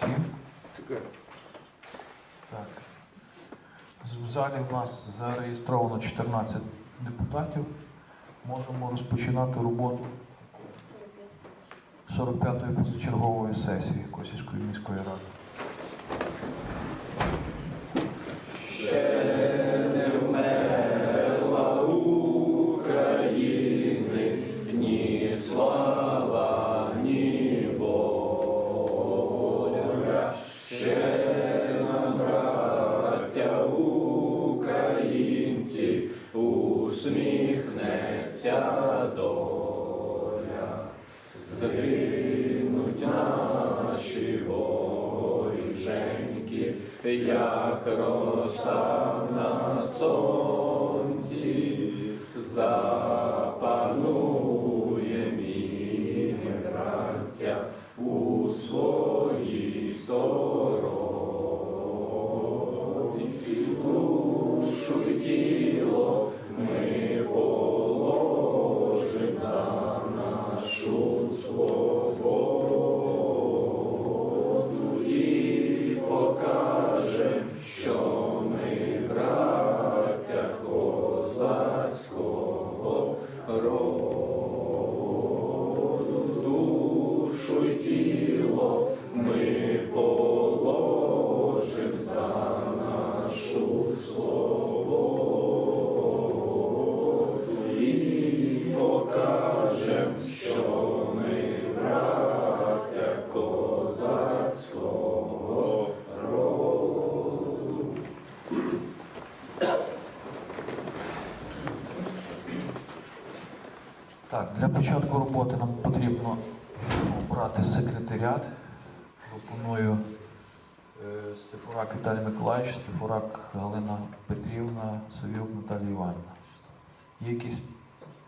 всім. Так. В залі в нас зареєстровано 14 депутатів. Можемо розпочинати роботу 45-ї позачергової сесії Косівської міської ради. Як роса на сонці, запанує мій браття у своїй сорочці, для початку роботи нам потрібно обрати секретаріат. Пропоную е, Стефурак Віталій Миколаївич, Стефурак Галина Петрівна, Савюк Наталія Іванівна. Є якісь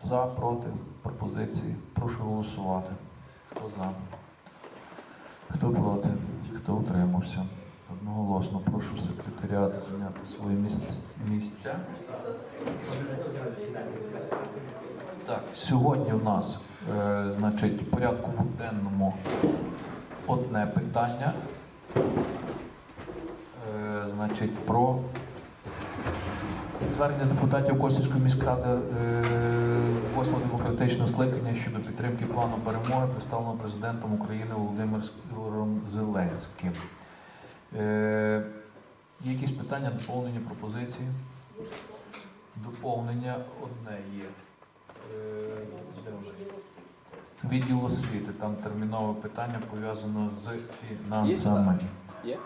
за, проти, пропозиції? Прошу голосувати. Хто за? Хто проти? Хто утримався? Одноголосно прошу секретаріат зайняти свої місця. Так, сьогодні в нас, е, значить, в порядку денному одне питання. Е, значить, про звернення депутатів Косівської міськради е, 8 демократичне скликання щодо підтримки плану перемоги, представленого президентом України Володимиром Зеленським. Е, якісь питання, доповнення, пропозиції? Доповнення одне є. Е? Відділ освіти, там термінове питання пов'язано з фінансами. Є?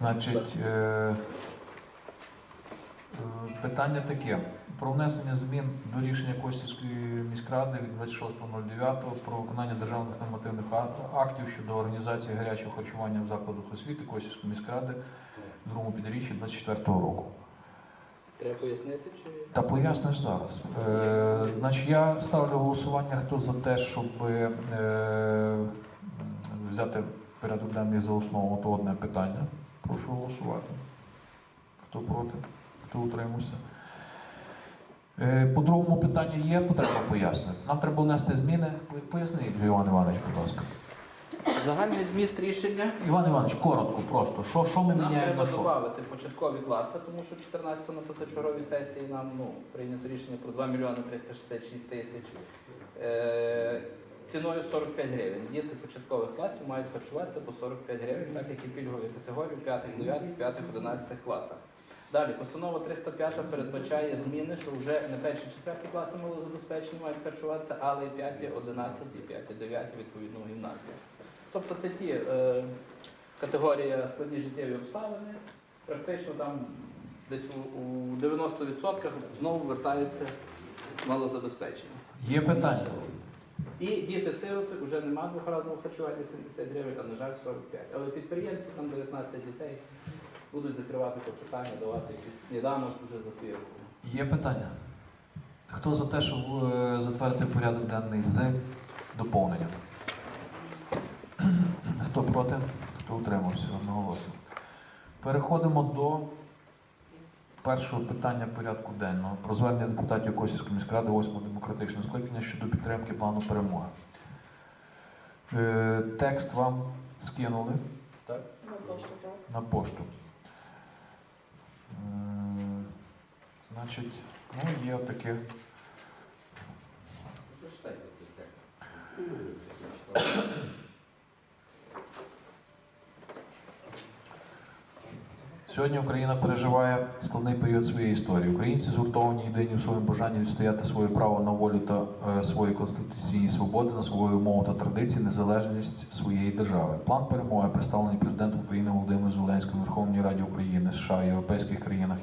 Значить, е, е, питання таке. Про внесення змін до рішення Косівської міськради від 26.09 про виконання державних нормативних актів щодо організації гарячого харчування в закладах освіти Косівської міськради в другому підріччі 24 року. Треба пояснити, чи Та поясниш зараз. Е, значить, я ставлю голосування, хто за те, щоб е, взяти порядок денний за основу, то одне питання. Прошу голосувати. Хто проти, хто утримався. Е, по другому питанню є потреба пояснити. Нам треба внести зміни. Поясніть, Іван Іванович, будь ласка. Загальний зміст рішення Іван Іванович, коротко, просто. Що, що ми нам міняємо треба на що? додати початкові класи, тому що 14 на позачерговій сесії нам ну, прийнято рішення про 2 мільйони 366 тисяч е, ціною 45 гривень. Діти початкових класів мають харчуватися по 45 гривень, так як і пільгові категорії в 5, 9, 5, 11 класах. Далі, постанова 305 передбачає зміни, що вже не перші четверті класи малозабезпечені мають харчуватися, але і 5, 11, і 5, 9 відповідно в гімназії. Тобто це ті е, категорія складні життєві обставини, практично там десь у, у 90% знову вертаються малозабезпечені. Є питання? І діти-сироти вже нема двохразового харчування 70 гривень, а на жаль 45. Але підприємці, там 19 дітей, будуть закривати то питання, давати якийсь сніданок вже за свій рахунок. Є питання? Хто за те, щоб е, затвердити порядок денний з доповненням? Хто проти? Хто утримався одноголосно? Переходимо до першого питання порядку денного про звернення депутатів Косівської міськради 8 демократичного скликання щодо підтримки плану перемоги. Е, Текст вам скинули. Так? На пошту, так. На пошту. М, Значить, ну, є таке. Прочитайте цей текст. Сьогодні Україна переживає складний період своєї історії. Українці згуртовані єдині в своєму бажанні відстояти своє право на волю та е, свої конституційні свободи, на свою мову та традиції, незалежність своєї держави. План перемоги, представлений президентом України Володимиром Зеленським Верховній Раді України, США, європейських країнах,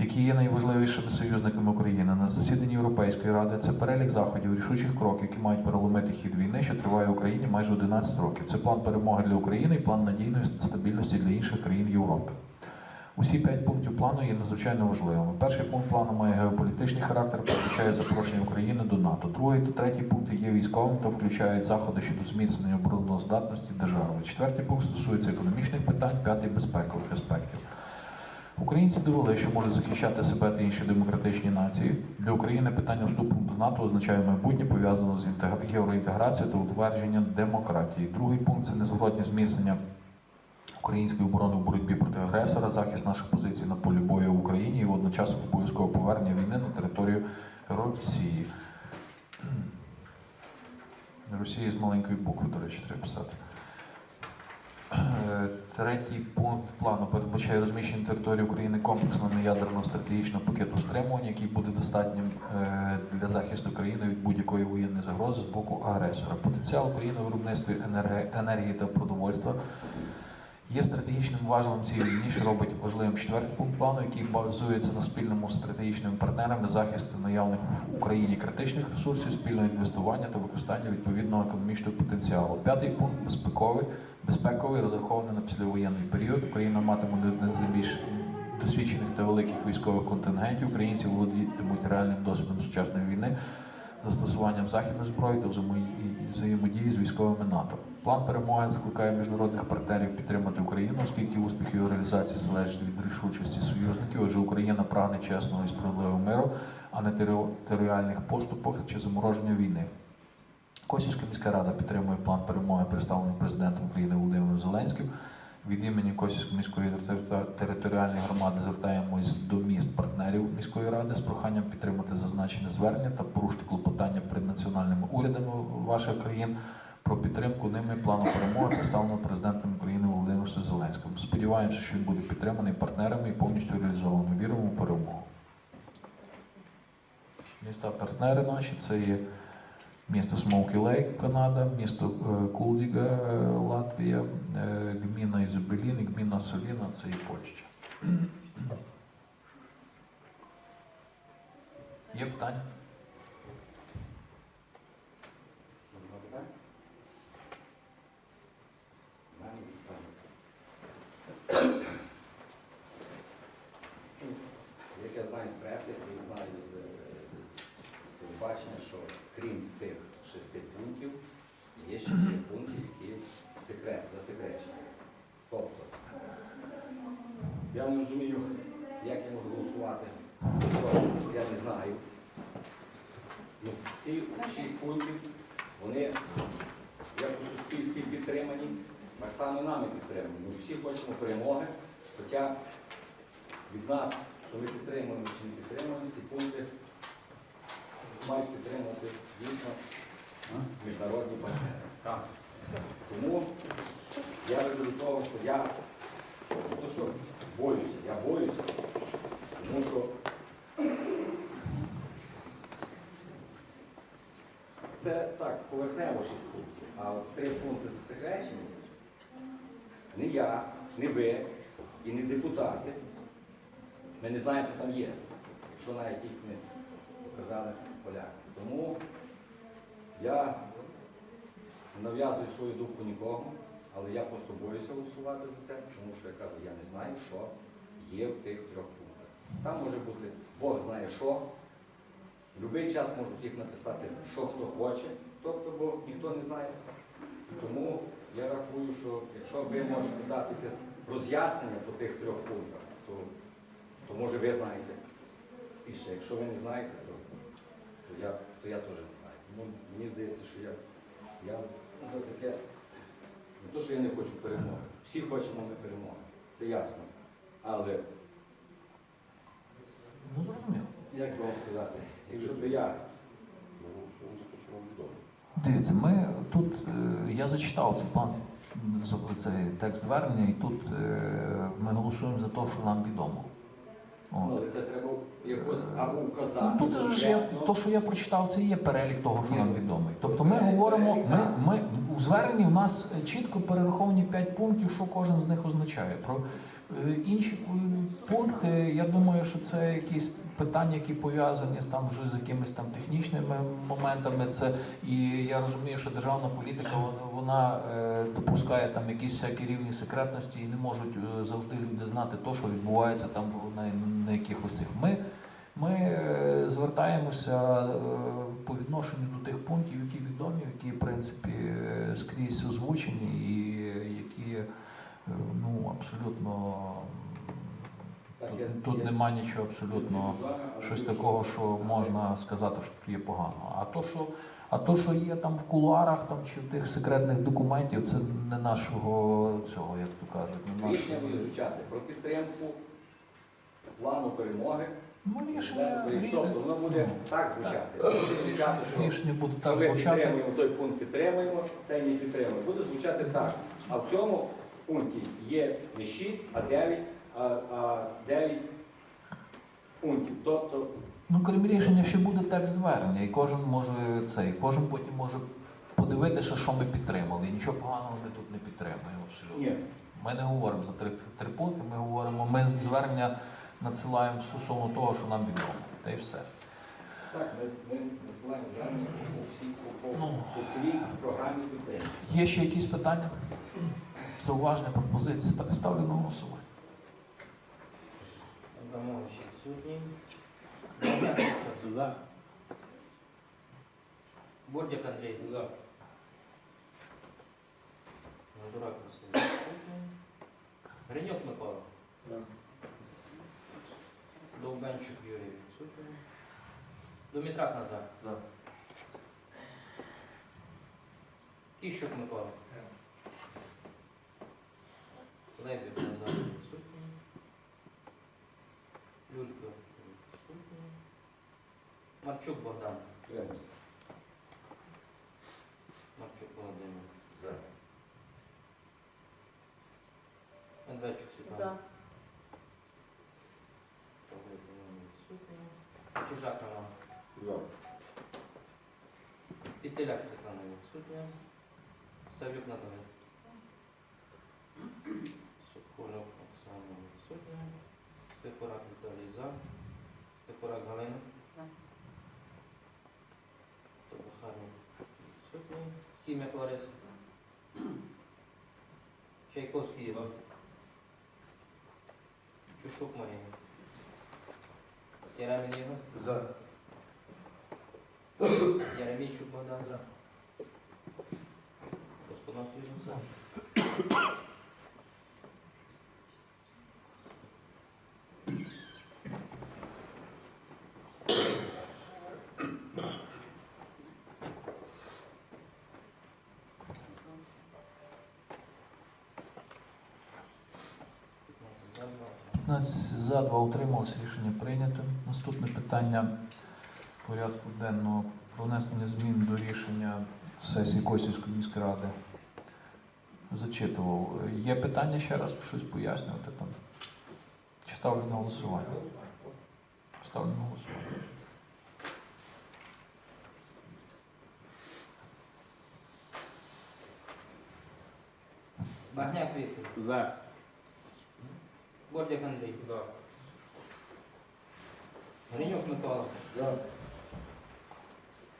які є найважливішими союзниками України на засіданні Європейської ради. Це перелік заходів, рішучих кроків, які мають переломити хід війни, що триває в Україні майже 11 років. Це план перемоги для України і план надійної стабільності для інших країн Європи. Усі п'ять пунктів плану є надзвичайно важливими. Перший пункт плану має геополітичний характер, передбачає запрошення України до НАТО. Другий та третій пункти є військовим та включають заходи щодо зміцнення обороноздатності держави. Четвертий пункт стосується економічних питань, п'ятий безпекових аспектів. Українці довели, що можуть захищати себе та інші демократичні нації. Для України питання вступу до НАТО означає майбутнє пов'язане з інтегра- євроінтеграцією та утвердженням демократії. Другий пункт це незворотнє зміцнення української оборони в боротьбі проти агресора, захист наших позицій на полі бою в Україні і водночас обов'язкове повернення війни на територію Росії. Росії з маленької букви, до речі, треба писати. Третій пункт плану передбачає розміщення території України комплексного неядерного стратегічного пакету стримування, який буде достатнім е, для захисту країни від будь-якої воєнної загрози з боку агресора. Потенціал України у виробництві енергії та продовольства є стратегічним важливим цієї що робить важливим четвертий пункт плану, який базується на спільному з стратегічними партнерами захисту наявних в Україні критичних ресурсів, спільного інвестування та використання відповідного економічного потенціалу. П'ятий пункт безпековий, безпековий, розрахований на післявоєнний період. Україна матиме один з найбільш досвідчених та великих військових контингентів. Українці володітимуть реальним досвідом сучасної війни. Застосуванням західної зброї та взаємодії- з військовими НАТО. План перемоги закликає міжнародних партнерів підтримати Україну, оскільки успіх його реалізації залежить від рішучості союзників. Отже, Україна прагне чесного і справедливого миру, а не територіальних поступок чи замороження війни. Косівська міська рада підтримує план перемоги, представлений президентом України Володимиром Зеленським. Від імені Косівської міської територіальної громади звертаємось до міст партнерів міської ради з проханням підтримати зазначене звернення та порушити клопотання перед національними урядами ваших країн про підтримку ними плану перемоги, представленого президентом України Володимиром Зеленським. Сподіваємося, що він буде підтриманий партнерами і повністю реалізований. Віримо у перемогу. Міста партнери наші це є місто Смоукі Лейк, Канада, місто е, Кулдіга, е, Латвія, е, гміна Ізобелін і гміна Соліна це і Польща. Є питання? Як я знаю з преси, як знаю з телебачення, що крім цих шести пунктів, є ще три пункти, які секрет, засекречені. Тобто, я не розумію, як я можу голосувати, що я не знаю. Ну, ці шість пунктів, вони як у суспільстві підтримані, так само нами підтримані. Ми всі хочемо перемоги, хоча від нас, що ми підтримуємо чи не підтримуємо, ці пункти мають підтримувати дійсно міжнародні партнери. Тому я що я не то, що боюся, я боюся, тому що це так, поверхнево шість пунктів, а от три пункти засекречені. Не я, не ви і не депутати. Ми не знаємо, що там є, якщо навіть їх не показали поляки. Тому я не нав'язую свою думку нікому, але я просто боюся голосувати за це, тому що я кажу, я не знаю, що є в тих трьох пунктах. Там може бути Бог знає що. В будь-який час можуть їх написати, що хто хоче, тобто, бо ніхто не знає. Тому я рахую, що якщо ви можете дати якесь роз'яснення по тих трьох пунктах, то то може ви знаєте більше. Якщо ви не знаєте, я, то я теж не знаю. Тому мені здається, що я, я за таке не то, що я не хочу перемоги. Всі хочемо ми перемоги. Це ясно. Але Ну, зрозуміло. як би вам сказати, якщо б я Дивіться, ми тут, е, я зачитав цей план, цей текст звернення, і тут е, ми голосуємо за те, що нам відомо. Ну, але це треба якось або вказати. Ну, тут ж я, то, що я прочитав, це і є перелік того, що нам відомий. Тобто ми говоримо, ми, ми у зверненні у нас чітко перераховані 5 пунктів, що кожен з них означає. Про е, інші е, пункти, я думаю, що це якісь питання, які пов'язані там вже з якимись там технічними моментами. Це і я розумію, що державна політика вона, вона е, допускає там якісь всякі рівні секретності, і не можуть е, завжди люди знати то, що відбувається там на, на якихось цих. Ми ми звертаємося по відношенню до тих пунктів, які відомі, які в принципі скрізь озвучені, і які ну абсолютно тут, тут нема нічого абсолютно щось такого, що можна сказати, що тут є погано. А то, що а то, що є там в кулуарах там чи в тих секретних документів, це не нашого цього, як то кажуть, не Рішення нашого. буде звучати про підтримку плану перемоги. Ну, рішення, Тобто воно буде так звучати. Звучати, що рішення буде так ми підтримуємо той пункт, підтримуємо, цей не підтримуємо. Буде звучати так. А в цьому пункті є не 6, а 9, а, а 9 пунктів. Тобто, Ну, крім рішення, ще буде текст звернення, і кожен може цей, кожен потім може подивитися, що ми підтримали. І нічого поганого ми тут не підтримуємо абсолютно. ні, Ми не говоримо за три, три пункти, ми говоримо, ми звернення надсилаємо стосовно того, що нам відомо. Та й все. так, ми, ми насилаємо звернення по всій по, по, Ну. по цілій програмі підтримки. Є ще якісь питання? Зауваження, пропозиції? Ста- Ставлю на голосування. Абрамович відсутній. За. Бордяк Андрій. За. Мандурак Василь відсутній. Гринюк Микола. За. Довбенчук Юрій відсутній. Домітрак Назар. За. Кіщук Микола. Лебідь Назар відсутній. Люлько відсутній. Марчук Богдан. Підтримуємо. Марчук Володимир. За. Медведчук Світлана. За. Павлик Іван відсутній. Чижак Роман. За. Пітеляк Світлана відсутня. Савюк Наталія. Соколюк Оксана відсутня. Стефорак Віталій за. Стефорак Галина. За. Тобахарник відсутній. Хімік Лариса. Чайковський Єва. Чушук Марія. Яремін Ігор. За. Яремійчук Богдан за. Господнос Юрій за. У нас за два утрималось, рішення прийнято. Наступне питання порядку денного про внесення змін до рішення сесії Косівської міської ради. Зачитував. Є питання ще раз щось пояснювати там? Чи ставлю на голосування? Ставлю на голосування. Багняк Віктор. За. Бордяк Андрій. За. Гринюк Микола. За.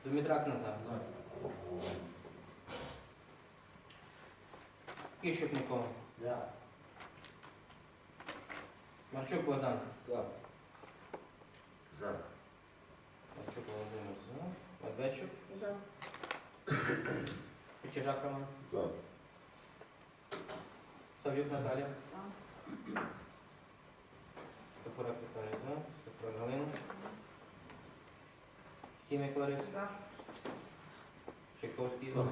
Дмитрак Назар. Кіщук Микола. За. Марчук Богдан. За. За. Марчук Володимир за. Медведчук. За. Кучерак Роман. За. Савюк Наталія. За. Стефорак Віталій за. Стефорак Галина. Хімік Лариса. За. Чайковський За.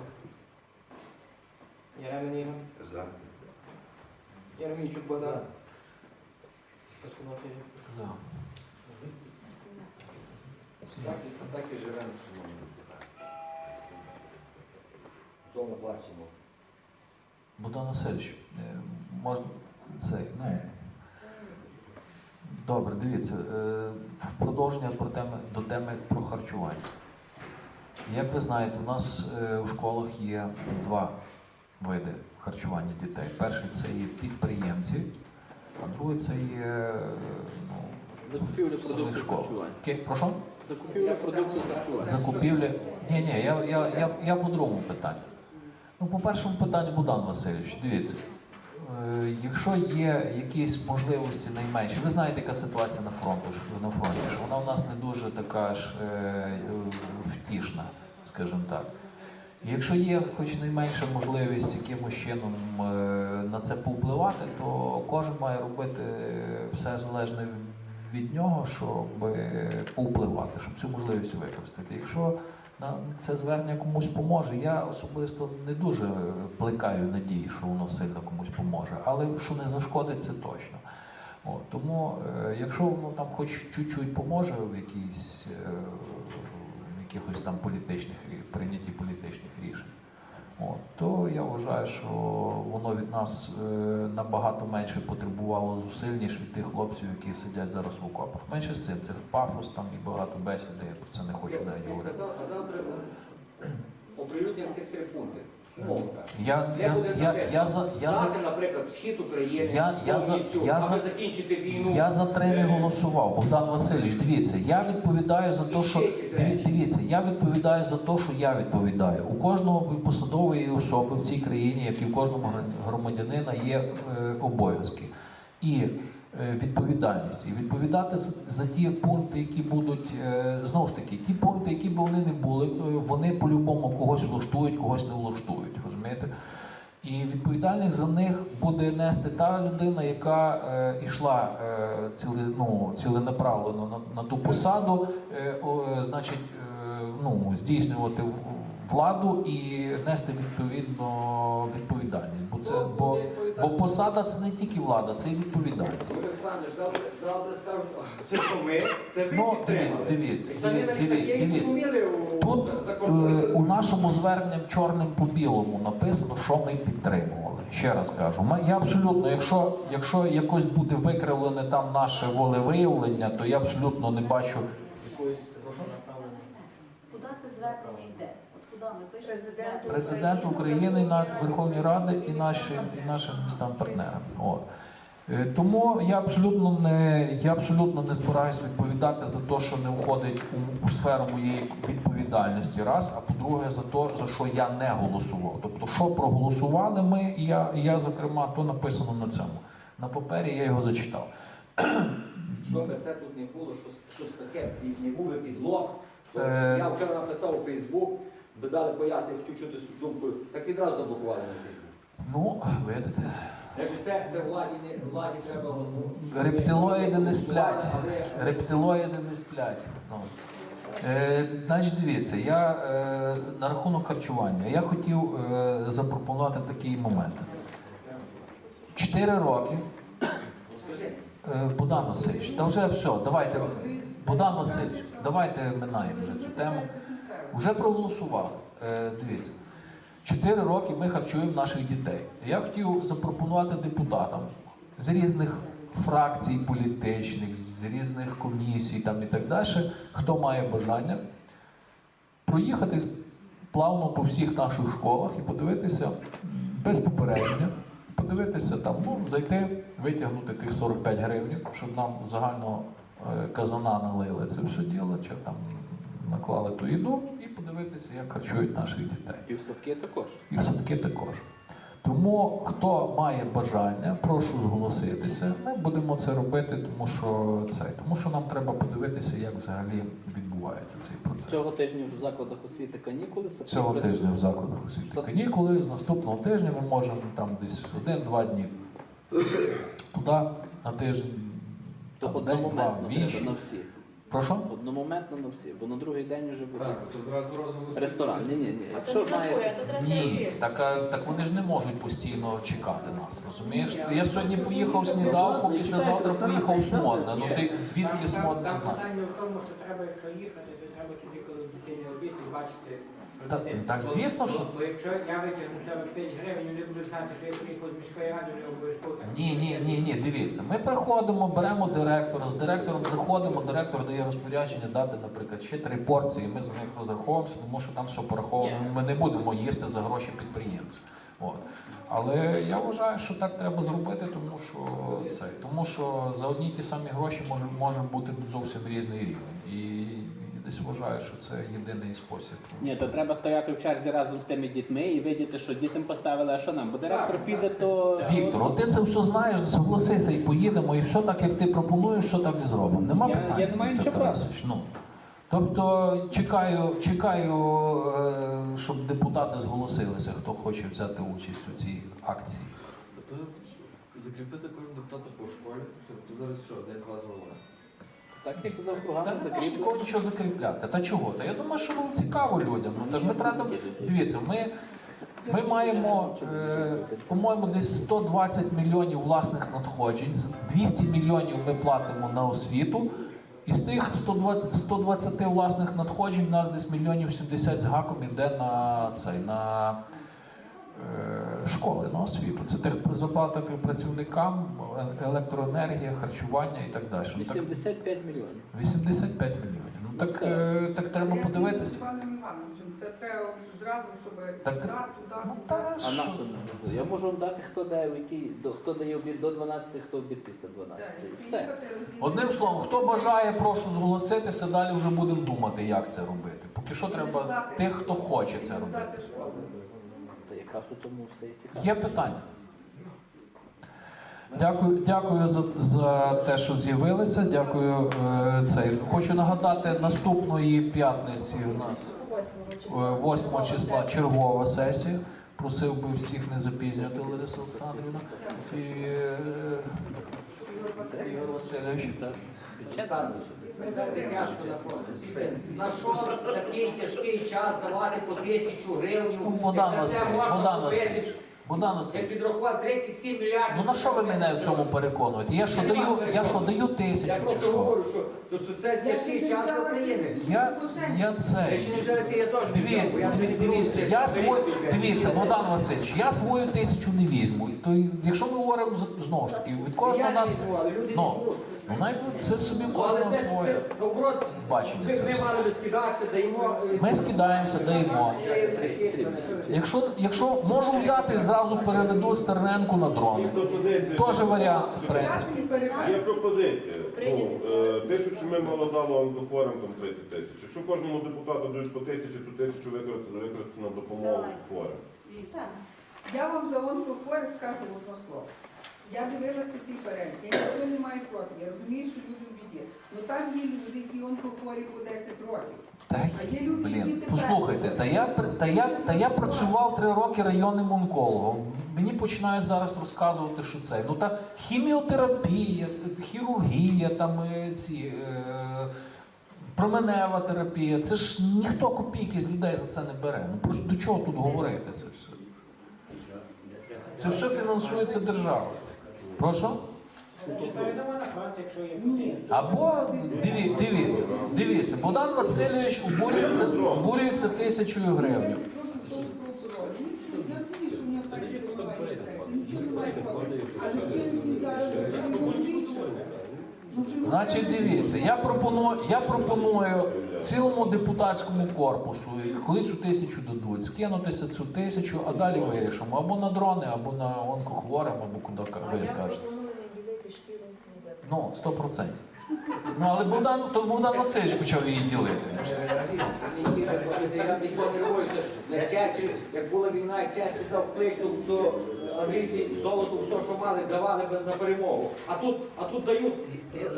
Яремен Ігор. За. Яремійчук Богдан. Ігор. За. Так, і- так і живемо, шановні. Вдома плачемо. Богдан Васильович, е, можна цей, ну. Добре, дивіться, е, в продовження про теми, до теми про харчування. Як ви знаєте, у нас е, у школах є два види харчування дітей. Перший це є підприємці, а другий це є е, ну, Закупівля продуктів харчування. Прошу? Закупівля продуктів харчування. Закупівлі. Ні, ні, я, я, я, я по другому питанню. Ну, по першому питанню, Богдан Васильович, дивіться. Е, Якщо є якісь можливості найменші, ви знаєте, яка ситуація на фронту на фронті, що вона у нас не дуже така ж е, е, втішна, скажімо так. Якщо є хоч найменша можливість якимось чином на це повпливати, то кожен має робити все залежне від нього, щоб повпливати, щоб цю можливість використати. Якщо це звернення комусь поможе, я особисто не дуже плекаю надії, що воно сильно комусь поможе, але що не зашкодить, це точно. От, тому, е, якщо воно там хоч чуть-чуть поможе в якійсь е, в якихось там політичних прийнятті політичних рішень, от, то я вважаю, що воно від нас е, набагато менше потребувало зусиль, ніж від тих хлопців, які сидять зараз в окопах. Менше з цим це пафос там і багато бесіди, я про це не хочу навіть говорити. А завтра оприлюднять цих три пункти. Умовно кажучи. Я, я, я, я, за, я, за, Знати, наприклад, схід України Я- я за- повністю, я аби за- закінчити війну. я за три не Е, голосував. Богдан Васильович, дивіться, я відповідаю за те, що Ще якісь диві- речі. дивіться, я відповідаю за те, що я відповідаю. У кожного посадової особи в цій країні, як і в кожного гра- громадянина, є е, обов'язки і відповідальність. І відповідати за, ті пункти, які будуть е, знову ж таки, ті пункти, які б вони не були, е, вони по-любому когось влаштують, когось не влаштують. Розумієте? І відповідальність за них буде нести та людина, яка е, йшла е, ціле, ну, ціленаправлено на, на ту посаду, е, о, е, значить, е, ну, здійснювати владу і нести відповідно відповідальність. Бо це бо, бо посада це не тільки влада, це і відповідальність. Олександр, завтра, завтра скажуть, це що ми, це ви Ну, підтримали. дивіться, самі навіть дивіться, таке і дивіться. у, Тут е, у нашому зверненні чорним по білому написано, що ми підтримували. Ще раз кажу, ми- я абсолютно, якщо, якщо якось буде викривлене там наше волевиявлення, то я абсолютно не бачу. Якоїсь Куди це звернення йде? От куди ми пишемо Президенту Президент України, на Верховній Ради і наші і нашим містам партнерам. От. Е, Тому я абсолютно не я абсолютно не збираюсь відповідати за те, що не входить у, у сферу моєї відповідальності. Раз, а по-друге, за те, за що я не голосував. Тобто, що проголосували ми, і я, і я зокрема, то написано на цьому. На папері я його зачитав. Що би це тут не було, щось, щось таке, не був би підлог. Е. Я вчора написав у Фейсбук, би дали пояснення, хотів чути з думкою, так відразу заблокували на Фейсбук. Ну, видите, Якщо це, це владі, не, владі треба... ну, рептилоїди не сплять. Але Рептилоїди не сплять. Ну. Е, значить, дивіться, я е, на рахунок харчування. Я хотів е, запропонувати такий момент. Чотири роки. Е, Богдан Васильович, та вже все, давайте. Богдан Васильович, давайте минаємо вже цю тему. Вже проголосували. Е, дивіться. Чотири роки ми харчуємо наших дітей. Я хотів запропонувати депутатам з різних фракцій політичних, з різних комісій там і так далі, хто має бажання проїхатись плавно по всіх наших школах і подивитися без попередження, подивитися там, ну, зайти, витягнути тих 45 гривень, щоб нам з загального е, казана налили це все діло, чи там наклали ту їду, і подивитися, як харчують наших дітей. І в садки також. І в садки також. Тому хто має бажання, прошу зголоситися. Ми будемо це робити, тому що це, тому що нам треба подивитися, як взагалі відбувається цей процес. Цього тижня в закладах освіти канікули. Цього працюють. тижня в закладах освіти Сад- канікули. З наступного тижня ми можемо там десь один-два дні туди на тиждень. То одномоментно треба на всіх. Прошу? Одномоментно на всі, бо на другий день вже буде Так, то зразу розголосуємо. ресторан. Ні, ні, ні. А Якщо не має треба Ні, тиждень. так, а, так вони ж не можуть постійно чекати нас, розумієш? Я сьогодні поїхав в Снідавку, післязавтра поїхав в Смодне. Ну ти відки Смодне Там знаєш? питання в тому, що треба, якщо їхати, то треба тоді, коли дитині обід, і бачити. Та- так, звісно, що- Бо якщо я витягну 45 гривень, вони будуть знати, що я приїхав з міської ради, вони обов'язково так. Ні, ні, ні, ні, дивіться. Ми приходимо, беремо директора, з директором заходимо, директор дає розпорядження дати, наприклад, ще три порції, ми за них розраховуємося, тому що там все пораховано. Ми не будемо їсти за гроші підприємців. От. Але я вважаю, що так треба зробити, тому що це, тому що за одні й ті самі гроші може, може бути зовсім різний рівень. І, і десь вважаю, що це єдиний спосіб. Ні, то треба стояти в черзі разом з тими дітьми і видіти, що дітям поставили, а що нам? Бо директор піде, то Віктор, от ти це все знаєш, согласися і поїдемо, і все так, як ти пропонуєш, все так і зробимо. Нема Я- питань. я не маю Віктор нічого проти. Тарасович, Ну. Тобто чекаю, чекаю, е, щоб депутати зголосилися, хто хоче взяти участь у цій акції. То закріпити кожен депутата по школі, все, то зараз що, де клас голова? Так, як за можна закріплено. нікого нічого закріпляти. Та чого? Та я думаю, що ну, цікаво людям. Ну, та ж ми тратимо. Дивіться, ми, ми маємо, е, по-моєму, десь 120 мільйонів власних надходжень, 200 мільйонів ми платимо на освіту. І з тих 120, 120 власних надходжень у нас десь мільйонів 70 з гаком іде на цей на е, школи, на освіту. Це тих зарплата працівникам, електроенергія, харчування і так далі. Ну, так, 85 мільйонів. 85 мільйонів. Ну так, Ну, е, так треба Я подивитися. Іваном Івановичем. Це треба зразу, щоб Так, дату, дату. Ну та А що? на що не Я можу вам дати, хто дає в який, до- хто дає обід до 12, хто обід після 12. Все. Одним словом, хто бажає, прошу зголоситися, далі вже будемо думати, як це робити. Поки що треба тих, хто хоче це робити. Якраз у тому все і цікаво. Є питання? Дякую, дякую за, за те, що з'явилися. Дякую. Е, цей. Хочу нагадати, наступної п'ятниці у нас е, 8 числа чергова сесія. Просив би всіх не запізнювати Лариса Олександрівна. І е, Ігор Васильович. На що такий тяжкий час давати по тисячу гривень? Ну, Богдан Васильович? Васильович, Я підрахував 37 мільярдів. Ну на що ви мене в цьому переконуєте? Я що даю, я що даю тисячу чи просто говорю, що це- це тяжкий час України. Я, я Я це. ще не взяти, я теж не взяв, бо Дивіться, не дивіться, беру я це свою, дивіться, Богдан Васильович, я свою тисячу не візьму. То якщо ми говоримо з- знову ж таки, від кожного Я не нас, візьму, але люди ну, візьмуть. Ну навіть це собі Ну, Але кожного це, своє. це наоборот, бачення ми, це ми все. мали би скидатися, даємо. е, Ми скидаємося, даємо. Якщо, якщо можу взяти, зразу переведу Стерненку на дрони. Теж варіант, в принципі. Є пропозиція. Ну, е, пишуть, що ми мало дали онкохворим там 30 тисяч. Якщо кожному депутату дають по тисячі, то тисячу використати, використати на допомогу хворим. Я вам за онкохворих скажу одне слово. Я дивилася ті перелік, я нічого не маю проти. Я розумію, що люди в біді. Ну там є люди, які онкохворі по 10 років. Та А є люди, які блін, тепер- послухайте, та я та я та я працював три роки районним онкологом. Мені починають зараз розказувати, що це. Ну та хіміотерапія, хірургія, там е, ці. Е, Променева терапія, це ж ніхто копійки з людей за це не бере. Ну просто до чого тут говорити це все? Це все фінансується державою. Прошу? Або диві, дивіться, дивіться, Богдан Васильович обурюється, обурюється тисячою гривень. 10 років того прокурора. Я розумію, що в нього пенсія немає, пенсії, нічого немає. Але це які зараз роблять. Вже Значить, дивіться, я пропоную, я пропоную цілому депутатському корпусу, коли цю тисячу дадуть, скинутися цю тисячу, а далі вирішимо або на дрони, або на онкохворим, або куди ви скажете. Ну, 100%. Ну, але Богдан, то Богдан Васильович почав її ділити. Я ніколи не боюся. Я Черчилль, як була війна, Черчилль дав клич, то, то англійці золото, все, що мали, давали би на перемогу. А тут, а тут дають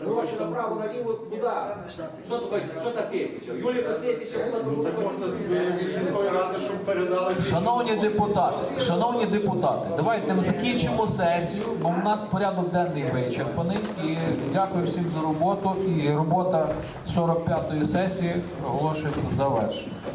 гроші направо, наліво, куди? Що таке, що та тисяча? Юлі та тисяча була, Ну можна з міської ради, щоб передали. Шановні депутати, шановні депутати, давайте ми закінчимо сесію, бо в нас порядок денний вичерпаний. І дякую всім за роботу. І робота 45-ї сесії оголошується завершена. discussion.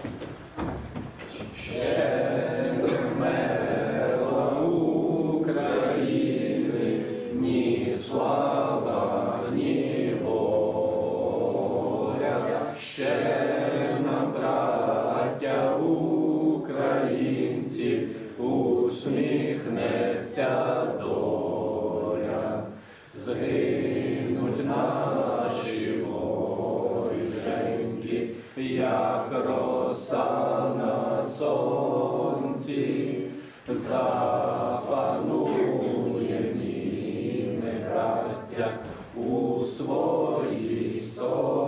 soul.